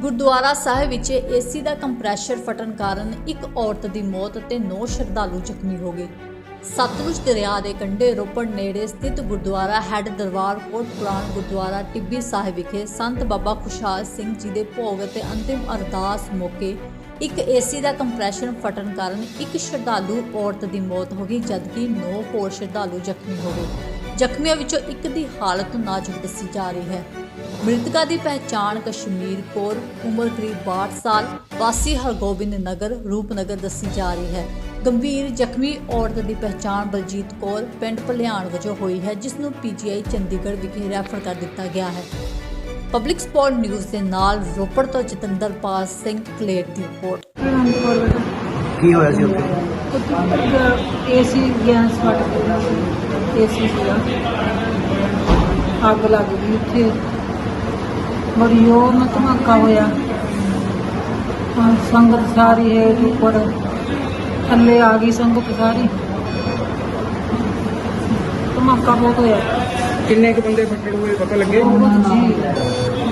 ਗੁਰਦੁਆਰਾ ਸਾਹਿਬ ਵਿੱਚ ਏਸੀ ਦਾ ਕੰਪਰੈਸ਼ਰ ਫਟਣ ਕਾਰਨ ਇੱਕ ਔਰਤ ਦੀ ਮੌਤ ਅਤੇ 9 ਸ਼ਰਧਾਲੂ ਜ਼ਖਮੀ ਹੋ ਗਏ। ਸਤਲੁਜ ਦਰਿਆ ਦੇ ਕੰਢੇ ਰੋਪੜ ਨੇੜੇ ਸਥਿਤ ਗੁਰਦੁਆਰਾ ਹੈੱਡ ਦਰਬਾਰ ਕੋਟ ਪੁਰਾਣ ਗੁਰਦੁਆਰਾ ਟਿੱਬੀ ਸਾਹਿਬ ਵਿਖੇ ਸੰਤ ਬਾਬਾ ਖੁਸ਼ਹਾਲ ਸਿੰਘ ਜੀ ਦੇ ਭੋਗ ਅਤੇ ਅੰਤਿਮ ਅਰਦਾਸ ਮੌਕੇ ਇੱਕ ਏਸੀ ਦਾ ਕੰਪਰੈਸ਼ਨ ਫਟਣ ਕਾਰਨ ਇੱਕ ਸ਼ਰਧਾਲੂ ਔਰਤ ਦੀ ਮੌਤ ਹੋ ਗਈ, ਜਦਕਿ 9 ਹੋਰ ਸ਼ਰਧਾਲੂ ਜ਼ਖਮੀ ਹੋ ਗਏ। ਜ਼ਖਮੀਆਂ ਵਿੱਚੋਂ ਇੱਕ ਦੀ ਹਾਲਤ ਨਾਜ਼ੁਕ ਦੱਸੀ ਜਾ ਰਹੀ ਹੈ। ਮ੍ਰਿਤਕਾ ਦੀ ਪਹਿਚਾਣ ਕਸ਼ਮੀਰ ਕੌਰ ਉਮਰ ਕਰੀਬ 62 ਸਾਲ ਵਾਸੀ ਹਰਗੋਬਿੰਦ ਨਗਰ ਰੂਪਨਗਰ ਦੱਸੀ ਜਾ ਰਹੀ ਹੈ। ਗੰਭੀਰ ਜ਼ਖਮੀ ਔਰਤ ਦੀ ਪਹਿਚਾਣ ਬਲਜੀਤ ਕੌਰ ਪਿੰਡ ਭਲਿਆਣ ਵਜੋਂ ਹੋਈ ਹੈ ਜਿਸ ਨੂੰ ਪੀਜੀਆਈ ਚੰਡੀਗੜ੍ਹ ਵਿਖੇ ਰੈਫਰ ਕਰ ਦਿੱਤਾ ਗਿਆ ਹੈ। ਪਬਲਿਕ ਸਪੋਰਟ ਨਿਊਜ਼ ਦੇ ਨਾਲ ਰੋਪੜ ਤੋਂ ਜਤਿੰਦਰ ਪਾਲ ਸਿੰਘ ਕਲੇਰ ਦੀ ਰਿਪੋਰਟ। ਕੀ ਹੋਇਆ ਸੀ ਉੱਥੇ? ਏਸੀ ਗੈਸ ਫਟ ਗਿਆ ਏਸੀ ਸੀਗਾ। ਅੱਗ ਲੱਗ ਗਈ ਉੱਥੇ। વડીઓમાં ધમાકા હોયા સંગત સારી હે ઉપર थले आ गई संगत सारी। धमाका बहुत होया। बंदे हुए पता लगे? जी।